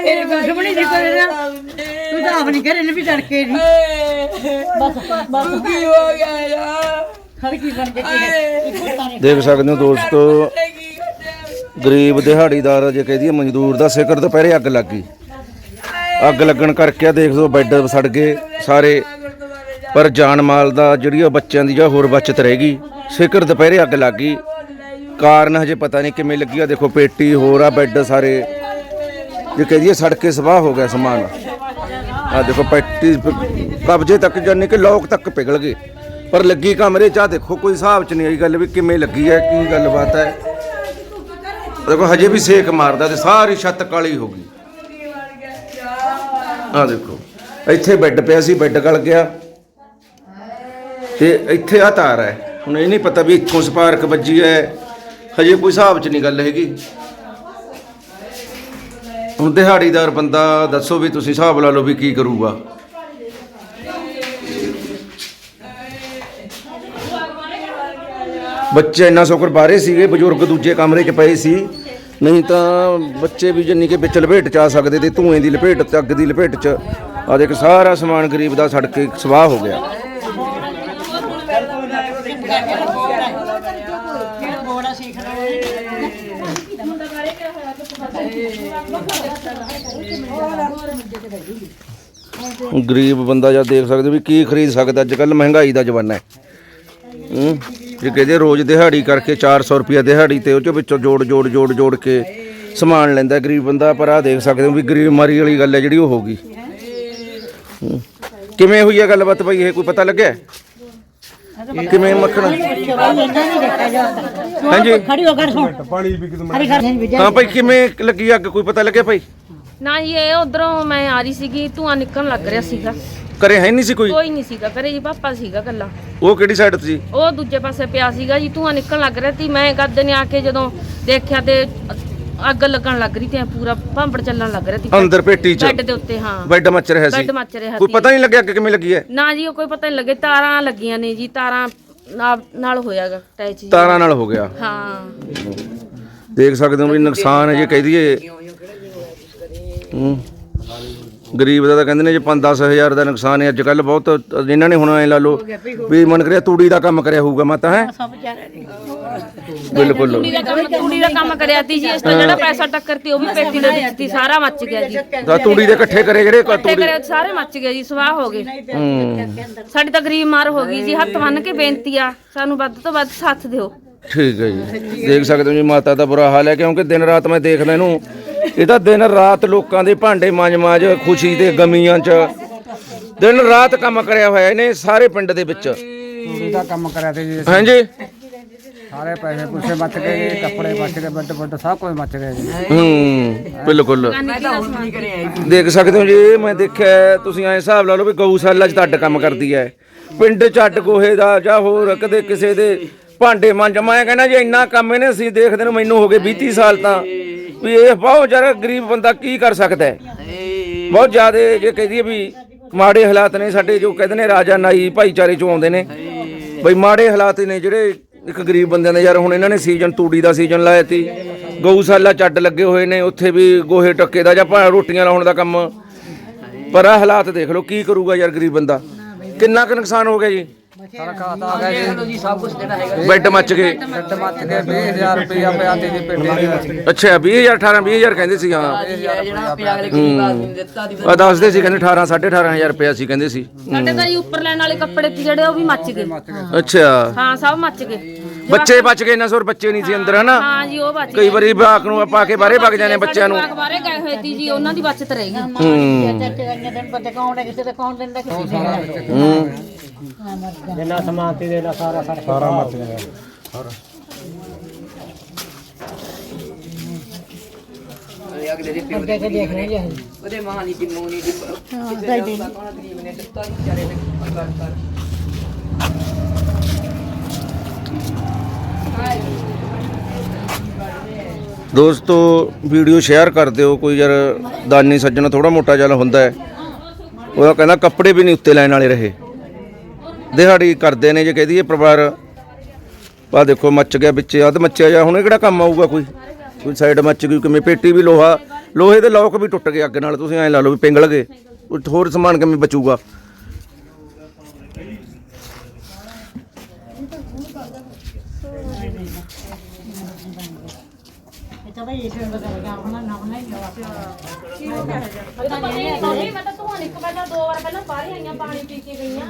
ਤੇਰੇ ਦੁਸ਼ਮਣੀ ਦੀ ਕੋਈ ਨਾ ਤੂੰ ਤਾਂ ਆਪਣੀ ਘਰੇ ਨੇ ਵੀ ਤੜਕੇ ਦੀ ਬਸ ਹੋ ਗਿਆ ਯਾਰ ਖੜ ਬਣ ਕੇ ਦੇਖ ਸਕਦੇ ਹੋ ਦੋਸਤੋ, ਗਰੀਬ ਦਿਹਾੜੀਦਾਰ ਜੇ ਕਹਦੀ ਮਜ਼ਦੂਰ ਦਾ ਸਿਖਰ ਦੁਪਹਿਰੇ ਅੱਗ ਲੱਗ ਗਈ। ਅੱਗ ਲੱਗਣ ਕਰਕੇ ਆ, ਦੇਖ ਲਓ ਬੈੱਡ ਸੜ ਗਏ ਸਾਰੇ। ਪਰ ਜਾਨ ਮਾਲ ਦਾ ਜਿਹੜੀ ਉਹ ਬੱਚਿਆਂ ਦੀ ਜਾਂ ਹੋਰ ਬਚਤ ਰਹਿ ਗਈ ਸਿਖਰ ਦੁਪਹਿਰੇ ਅੱਗ ਲੱਗ ਗਈ। ਕਾਰਨ ਹਜੇ ਪਤਾ ਨਹੀਂ ਕਿਵੇਂ ਲੱਗੀ ਆ, ਦੇਖੋ ਪੇਟੀ ਹੋਰ ਆ, ਬੈੱਡ ਸਾਰੇ। ਜੇ ਦਈਏ ਸੜ ਕੇ ਸਵਾਹ ਹੋ ਗਿਆ ਸਮਾਨ। ਆ ਦੇਖੋ ਪੇਟੀ ਕਬਜੇ ਤੱਕ ਜਾਨੀ ਕਿ ਲੋਕ ਤੱਕ ਪਿਘਲ ਗਏ। ਪਰ ਲੱਗੀ ਕਮਰੇ ਚ ਆ ਦੇਖੋ ਕੋਈ ਹਿਸਾਬ ਚ ਨਹੀਂ ਆਈ ਗੱਲ ਵੀ ਕਿਵੇਂ ਲੱਗੀ ਹੈ, ਕੀ ਗੱਲਬਾਤ ਹੈ। ਦੇਖੋ ਹਜੇ ਵੀ ਸੇਕ ਮਾਰਦਾ ਤੇ ਸਾਰੀ ਛੱਤ ਕਾਲੀ ਹੋ ਗਈ। ਆ ਦੇਖੋ, ਇੱਥੇ ਬੈੱਡ ਪਿਆ ਸੀ, ਬੈੱਡ ਗਲ ਗਿਆ। ਤੇ ਇੱਥੇ ਆ ਤਾਰ ਹੈ। ਹੁਣ ਇਹ ਨਹੀਂ ਪਤਾ ਵੀ ਇੱਥੋਂ ਸਪਾਰਕ ਵੱਜੀ ਹੈ। ਹਜੇ ਕੋਈ ਹਿਸਾਬ ਚ ਨਹੀਂ ਗੱਲ ਹੈਗੀ। ਹੁਣ ਦਿਹਾੜੀਦਾਰ ਬੰਦਾ ਦੱਸੋ ਵੀ ਤੁਸੀਂ ਹਿਸਾਬ ਲਾ ਲਓ ਵੀ ਕੀ ਕਰੂਗਾ। ਬੱਚੇ ਇੰਨਾ ਸ਼ੁਕਰ ਬਾਹਰੇ ਸੀਗੇ, ਬਜ਼ੁਰਗ ਦੂਜੇ ਕਮਰੇ 'ਚ ਪਏ ਸੀ। ਨਹੀਂ ਤਾਂ ਬੱਚੇ ਵੀ ਜੰਨੀ ਕੇ ਵਿੱਚ ਲਪੇਟ ਚ ਆ ਸਕਦੇ ਤੇ ਧੂਏ ਦੀ ਲਪੇਟ ਤੇ ਅੱਗ ਦੀ ਲਪੇਟ ਚ। ਆ ਦੇਖ, ਸਾਰਾ ਸਮਾਨ ਗਰੀਬ ਦਾ ਸੜ ਕੇ ਸਵਾਹ ਹੋ ਗਿਆ। ਬੋੜਾ ਸਿੱਖ ਗਰੀਬ ਬੰਦਾ ਜਾਂ ਦੇਖ ਸਕਦੇ ਵੀ ਕੀ ਖਰੀਦ ਸਕਦਾ ਅੱਜ ਕੱਲ ਮਹਿੰਗਾਈ ਦਾ ਜ਼ਮਾਨਾ ਹੈ। ਜੇ ਕਹਿੰਦੇ ਰੋਜ਼ ਦਿਹਾੜੀ ਕਰਕੇ 400 ਰੁਪਿਆ ਦਿਹਾੜੀ ਤੇ ਉਹ ਚੋਂ ਵਿੱਚੋਂ ਜੋੜ ਜੋੜ ਜੋੜ ਜੋੜ ਕੇ ਸਮਾਨ ਲੈਂਦਾ ਗਰੀਬ ਬੰਦਾ, ਪਰ ਆ ਦੇਖ ਸਕਦੇ ਹੋ ਵੀ ਗਰੀਬ ਮਾਰੀ ਵਾਲੀ ਗੱਲ ਹੈ ਜਿਹੜੀ ਉਹ ਹੋ ਗਈ। ਕਿਵੇਂ ਹੋਈ ਹੈ ਗੱਲਬਾਤ ਭਾਈ ਇਹ ਕੋਈ ਪਤਾ ਲੱਗਿਆ? ਕਿਵੇਂ ਮੱਖਣ? ਹਾਂਜੀ। ਖੜੀ ਹੋ ਕਰ ਸੁਣ। ਪਾਣੀ ਵੀ ਵੀ ਹਾਂ ਭਾਈ ਕਿਵੇਂ ਲੱਗੀ ਅੱਗ? ਕੋਈ ਪਤਾ ਲੱਗਿਆ ਭਾਈ? ਨਾ ਜੀ ਇਹ ਉਧਰੋਂ ਮੈਂ ਆ ਰਹੀ ਸੀਗੀ ਧੂਆਂ ਨਿਕਲਣ ਲੱਗ ਰਿਹਾ ਸੀਗਾ। ਕਰੇ ਹੈ ਨਹੀਂ ਸੀ ਕੋਈ? ਕੋਈ ਨਹੀਂ ਸੀਗਾ ਘਰੇ ਜੀ ਪਾਪਾ ਸੀਗਾ ਕੱਲਾ ਉਹ ਕਿਹੜੀ ਸਾਈਡ ਤੇ ਸੀ? ਉਹ ਦੂਜੇ ਪਾਸੇ ਪਿਆ ਸੀਗਾ ਜੀ ਧੂਆਂ ਨਿਕਲਣ ਲੱਗ ਰਿਹਾ ਸੀ। ਮੈਂ ਗੱਦ ਨੇ ਆ ਕੇ ਜਦੋਂ ਦੇਖਿਆ ਤੇ ਅੱਗ ਲੱਗਣ ਲੱਗ ਰਹੀ ਤੇ ਪੂਰਾ ਭਾਂਬੜ ਚੱਲਣ ਲੱਗ ਰਿਹਾ ਸੀ। ਅੰਦਰ ਪੇਟੀ ਚ। ਬੈੱਡ ਦੇ ਉੱਤੇ ਹਾਂ। ਬੈੱਡ ਮੱਚ ਰਿਹਾ ਸੀ। ਬੈੱਡ ਮੱਚ ਰਿਹਾ ਕੋਈ ਸੀ। ਪਤਾ ਨਹੀਂ ਲੱਗਿਆ ਕਿ ਕਿਵੇਂ ਲੱਗੀ ਹੈ? ਨਾ ਜੀ ਉਹ ਕੋਈ ਪਤਾ ਨਹੀਂ ਲੱਗੇ। ਤਾਰਾਂ ਲੱਗੀਆਂ ਨੇ ਜੀ ਤਾਰਾਂ ਨਾਲ- ਨਾਲ ਹੋਇਆਗਾ ਟੈਚ ਜੀ। ਤਾਰਾਂ ਨਾਲ ਹੋ ਗਿਆ। ਹਾਂ। ਦੇਖ ਸਕਦੇ ਹੋ ਵੀ ਨੁਕਸਾਨ ਹੈ ਜੇ ਕਹਿ ਦਈਏ। ਹੂੰ। ਗਰੀਬ ਦਾ ਤਾਂ ਕਹਿੰਦੇ ਨੇ ਜੇ 5 ਹਜ਼ਾਰ ਦਾ ਨੁਕਸਾਨ ਹੈ ਅੱਜ ਕੱਲ ਬਹੁਤ ਇਹਨਾਂ ਨੇ ਹੁਣ ਐ ਲਾ ਲਓ ਵੀ ਮਨ ਕਰਿਆ ਤੂੜੀ ਦਾ ਕੰਮ ਕਰਿਆ ਹੋਊਗਾ ਮਾਤਾ ਹੈ? ਬਿਲਕੁਲ। ਕੁੜੀ ਦਾ ਕੰਮ ਕੁੜੀ ਦਾ ਕੰਮ ਕਰਿਆ ਤੀ ਜੀ ਇਸ ਤੋਂ ਜਿਹੜਾ ਪੈਸਾ ਟੱਕਰਤੀ ਉਹ ਵੀ ਪੇਟੀ ਦੇ ਵਿੱਚ ਤੀ ਸਾਰਾ ਮੱਚ ਗਿਆ ਜੀ। ਤਾਂ ਤੂੜੀ ਦੇ ਇਕੱਠੇ ਕਰੇ ਜਿਹੜੇ ਕਰੇ ਸਾਰੇ ਮੱਚ ਗਏ ਜੀ ਸਵਾਹ ਹੋ ਗਏ। ਹੂੰ। ਸਾਡੀ ਤਾਂ ਗਰੀਬ ਮਾਰ ਹੋ ਗਈ ਜੀ ਹੱਥ ਬੰਨ ਕੇ ਬੇਨਤੀ ਆ ਸਾਨੂੰ ਵੱਧ ਤੋਂ ਵੱਧ ਸਾਥ ਦਿਓ। ਠੀਕ ਹੈ ਜੀ। ਦੇਖ ਸਕਦੇ ਹੋ ਜੀ ਮਾਤਾ ਦਾ ਬੁਰਾ ਹਾਲ ਹੈ ਕਿਉਂਕਿ ਦਿਨ ਰਾਤ ਮੈਂ ਦੇਖਦਾ ਇਹਨੂੰ ਇਹ ਤਾਂ ਦਿਨ ਰਾਤ ਲੋਕਾਂ ਦੇ ਭਾਂਡੇ ਮਾਂਜ-ਮਾਂਜ ਖੁਸ਼ੀ ਤੇ ਗਮੀਆਂ 'ਚ। ਦਿਨ ਰਾਤ ਕੰਮ ਕਰਿਆ ਹੋਇਆ ਇਹਨੇ ਸਾਰੇ ਪਿੰਡ ਦੇ ਵਿੱਚ। ਤੂੜੀ ਦਾ ਕੰਮ ਕਰਿਆ ਤੇ ਜੀ। ਹਾਂਜੀ। ਸਾਰੇ ਪੈਸੇ ਪੁੱਛੇ ਮੱਚ ਗਏ ਕੱਪੜੇ ਮੱਚ ਗਏ ਬੱਡ ਬੱਡ ਸਭ ਕੁਝ ਮੱਚ ਗਿਆ ਜੀ। ਹੂੰ ਬਿਲਕੁਲ। ਦੇਖ ਸਕਦੇ ਹੋ ਜੀ ਮੈਂ ਦੇਖਿਆ ਤੁਸੀਂ ਐ ਹਿਸਾਬ ਲਾ ਲਓ ਵੀ ਗਊਸ਼ਾਲਾ 'ਚ ਤਾਂ ਅੱਡ ਕੰਮ ਕਰਦੀ ਹੈ। ਪਿੰਡ 'ਚ ਅੱਡ ਗੋਹੇ ਦਾ ਜਾਂ ਹੋਰ ਕਦੇ ਕਿਸੇ ਦੇ ਭਾਂਡੇ ਮਾਂਜ, ਮੈਂ ਕਹਿੰਦਾ ਜੀ ਇੰਨਾ ਕੰਮ ਇਹਨੇ ਅਸੀਂ ਦੇਖਦੇ ਨੂੰ, ਮੈਨੂੰ ਹੋ ਗਏ 20 30 ਸਾਲ ਤਾਂ। ਵੀ ਇਹ ਬਹੁਤ ਜ਼ਿਆਦਾ ਗਰੀਬ ਬੰਦਾ ਕੀ ਕਰ ਸਕਦਾ ਹੈ? ਬਹੁਤ ਜ਼ਿਆਦਾ ਜੇ ਕਹਿ ਵੀ ਮਾੜੇ ਹਾਲਾਤ ਨੇ ਸਾਡੇ, ਜੋ ਕਹਿੰਦੇ ਨੇ ਰਾਜਾ ਨਾਈ ਭਾਈਚਾਰੇ ਚੋਂ ਆਉਂਦੇ ਨੇ। ਬਈ ਮਾੜੇ ਹਾਲਾਤ ਨੇ ਜਿਹੜੇ ਇੱਕ ਗਰੀਬ ਬੰਦਿਆਂ ਦੇ, ਯਾਰ ਹੁਣ ਇਹਨਾਂ ਨੇ ਸੀਜ਼ਨ ਤੂੜੀ ਦਾ ਸੀਜ਼ਨ ਲਾਇਆ ਤੀ। ਗਊਸ਼ਾਲਾ ਚੱਡ ਲੱਗੇ ਹੋਏ ਨੇ, ਉੱਥੇ ਵੀ ਗੋਹੇ ਟੱਕੇ ਦਾ ਜਾਂ ਭਾਵੇਂ ਰੋਟੀਆਂ ਲਾਉਣ ਦਾ ਕੰਮ। ਪਰ ਆ ਹਾਲਾਤ ਦੇਖ ਲਓ, ਕੀ ਕਰੂਗਾ ਯਾਰ ਗਰੀਬ ਬੰਦਾ? ਕਿੰਨਾ ਕੁ ਨੁਕਸਾਨ ਹੋ ਗਿਆ ਜੀ? ਸਾਰਾ ਖਾਤਾ ਆ ਗਿਆ ਜੀ ਬੈੱਡ ਮੱਚ ਗਏ ਬੱਡ ਮੱਚ ਗਏ 20000 ਰੁਪਇਆ ਪਿਆ ਤੇ ਜੀ ਪੇਟੀ ਦੇ ਅੱਛਾ 20000 18 20000 ਕਹਿੰਦੇ ਸੀ ਹਾਂ ਆ ਦੱਸਦੇ ਸੀ ਕਹਿੰਦੇ 18 18500 ਰੁਪਇਆ ਸੀ ਕਹਿੰਦੇ ਸੀ ਸਾਡੇ ਤਾਂ ਜੀ ਉੱਪਰ ਲੈਣ ਵਾਲੇ ਕੱਪੜੇ ਤੇ ਜਿਹੜੇ ਉਹ ਵੀ ਮੱਚ ਗਏ ਅੱਛਾ ਹਾਂ ਸਭ ਮੱਚ ਗਏ ਬੱਚੇ ਬਚ ਗਏ ਨਾ ਸੁਰ ਬੱਚੇ ਨਹੀਂ ਸੀ ਅੰਦਰ ਹਨਾ ਹਾਂ ਜੀ ਉਹ ਬਚ ਕਈ ਵਾਰੀ ਬਾਕ ਨੂੰ ਪਾ ਕੇ ਬਾਹਰੇ ਵਗ ਜਾਂਦੇ ਬੱਚਿਆਂ ਨੂੰ ਬਾਹਰੇ ਗਏ ਹੋਏ ਸੀ ਜੀ ਉਹਨਾਂ ਦੀ ਬਚਤ ਰਹੇਗੀ ਹੂੰ ਚਾਚੇ ਅੰਨੇ ਦਿਨ ਪਤੇ ਕੌਣ ਹੈ ਜਿੰਨਾ ਸਮਾਨ ਤੇ ਦੇਣਾ ਸਾਰਾ ਸਾਰਾ ਮੱਚ ਗਿਆ। ਅੱਗੇ ਕੇ ਦੇਖ ਰਹੇ ਜੀ ਉਹਦੇ ਮਾਂ ਦੀ ਮੋਨੀ ਦੀ ਹਾਂ ਸਾਡੀ ਕੋਣਾ ਗਰੀਬ ਨੇ ਦਿੱਤਾ ਹੀ ਵਿਚਾਰੇ ਨੇ। ਕਰ ਕਰ। ਦੋਸਤੋ ਵੀਡੀਓ ਸ਼ੇਅਰ ਕਰ ਦਿਓ। ਕੋਈ ਯਾਰ ਦਾਨੀ ਸੱਜਣ ਥੋੜਾ ਮੋਟਾ ਚੱਲ ਹੁੰਦਾ ਹੈ। ਉਹ ਕਹਿੰਦਾ ਕੱਪੜੇ ਵੀ ਨਹੀਂ ਉੱਤੇ ਲੈਣ ਵਾਲੇ ਰਹੇ। ਦਿਹਾੜੀ ਕਰਦੇ ਨੇ ਜੇ ਕਹਿ ਦਈਏ ਪਰਿਵਾਰ। ਆ ਦੇਖੋ ਮੱਚ ਗਿਆ ਵਿੱਚ ਅੱਧ ਮੱਚਿਆ ਜਾ, ਹੁਣ ਇਹ ਕਿਹੜਾ ਕੰਮ ਆਊਗਾ ਕੋਈ? ਕੋਈ ਸਾਈਡ ਮੱਚ ਗਈ, ਕਿਵੇਂ ਪੇਟੀ ਵੀ ਲੋਹਾ, ਲੋਹੇ ਦੇ ਲੋਕ ਵੀ ਟੁੱਟ ਗਏ ਅੱਗ ਨਾਲ, ਤੁਸੀਂ ਐਂ ਲਾ ਲਓ ਵੀ ਪਿੰਗਲ ਗਏ ਹੋਰ ਸਮਾਨ ਕਿਵੇਂ ਬਚੂਗਾ? ਮੈਂ ਤਾਂ ਧੂਆਂ ਨਿਕਲ ਪਹਿਲਾਂ ਦੋ ਵਾਰ ਪਹਿਲਾਂ ਬਾਹਰ ਆਈਆਂ, ਪਾਣੀ ਪੀ ਕੇ ਗਈਆਂ।